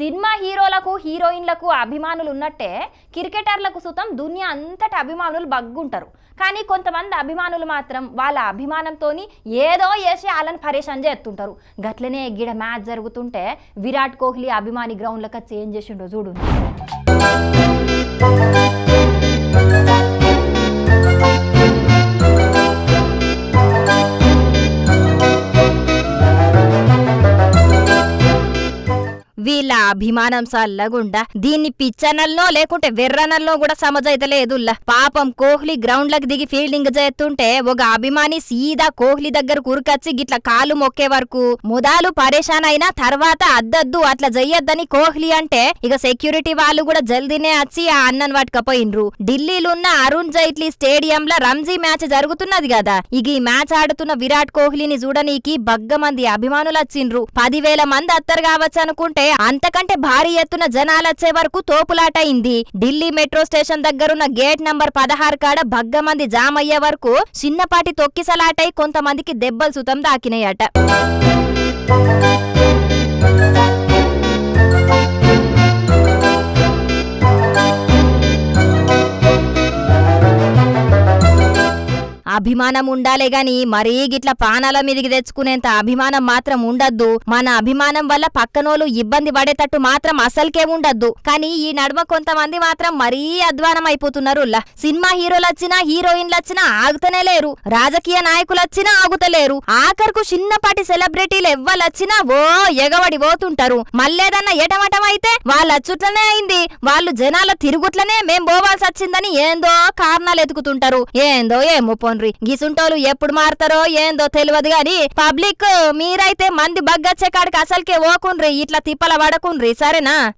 Cinema హీరోలకు హీరోయిన్లకు అభిమానులు ఉన్నట్టే క్రికెటర్లకు సుతం దునియా అంతటి అభిమానులు బగ్గుంటారు. కానీ కొంతమంది అభిమానులు మాత్రం వాళ్ళ అభిమానంతోని ఏదో వేసి వాళ్ళని పరేషాన్ చేస్తుంటారు. గట్లనే గిడ మ్యాచ్ జరుగుతుంటే విరాట్ కోహ్లీ అభిమాని గ్రౌండ్లకు చేంజ్ చేసిండో చూడు. వీళ్ళ అభిమానం సల్లగుండా. దీన్ని పిచ్చనల్లో లేకుంటే వెర్రనల్లో కూడా సమజైతలేదుల్లా పాపం కోహ్లీ గ్రౌండ్లకు దిగి ఫీల్డింగ్ చేస్తుంటే ఒక అభిమాని సీదా కోహ్లీ దగ్గర కురుకచ్చి గిట్ల కాలు మొక్కే వరకు ముదాలు పరేషాన్ అయినా తర్వాత అద్దద్దు అట్లా చెయ్యొద్దని కోహ్లీ అంటే ఇక సెక్యూరిటీ వాళ్ళు కూడా జల్దీనే వచ్చి ఆ అన్నన్ పట్టుకపోయినరు ఢిల్లీలున్న అరుణ్ జైట్లీ స్టేడియంలో రంజీ మ్యాచ్ జరుగుతున్నది కదా ఇక ఈ మ్యాచ్ ఆడుతున్న విరాట్ కోహ్లీని చూడనీకి బగ్గ మంది అభిమానులు వచ్చిండ్రు పదివేల మంది అత్తరు కావచ్చు అనుకుంటే అంతకంటే భారీ ఎత్తున జనాలొచ్చే వరకు తోపులాట అయింది ఢిల్లీ మెట్రో స్టేషన్ దగ్గరున్న గేట్ నంబర్ పదహారు కాడ బగ్గ మంది జామ్ అయ్యే వరకు చిన్నపాటి తొక్కిసలాటై కొంతమందికి దెబ్బలు సుతం దాకినాయట. అభిమానం ఉండాలే గాని మరీ గిట్ల పానాల మీదికి తెచ్చుకునేంత అభిమానం మాత్రం ఉండద్దు. మన అభిమానం వల్ల పక్కనోళ్ళు ఇబ్బంది పడేటట్టు మాత్రం అసలుకే ఉండద్దు. కానీ ఈ నడుమ కొంతమంది మాత్రం మరీ అధ్వానం అయిపోతున్నారు సినిమా హీరోలు వచ్చినా హీరోయిన్లు వచ్చినా ఆగుతనే లేరు. రాజకీయ నాయకులు వచ్చినా ఆగుతలేరు. ఆఖరుకు చిన్నపాటి సెలబ్రిటీలు ఎవ్వలొచ్చినా ఓ ఎగబడి పోతుంటారు. మళ్ళేదన్నా ఎటమటం అయితే వాళ్ళ అచ్చుట్లనే అయింది. వాళ్ళు జనాల తిరుగుట్లనే మేం పోవాల్సి వచ్చిందని ఏందో కారణాలు ఎతుకుతుంటారు ఏందో ఏమో పోన్రి గిసుంటోలు ఎప్పుడు మారతారో ఏందో తెలియదు గాని పబ్లిక్ మీరైతే మంది బగ్గచ్చే కాడికి అసలుకే ఓకుండ్రి. ఇట్లా తిప్పల పడకుండ్రి. సరేనా?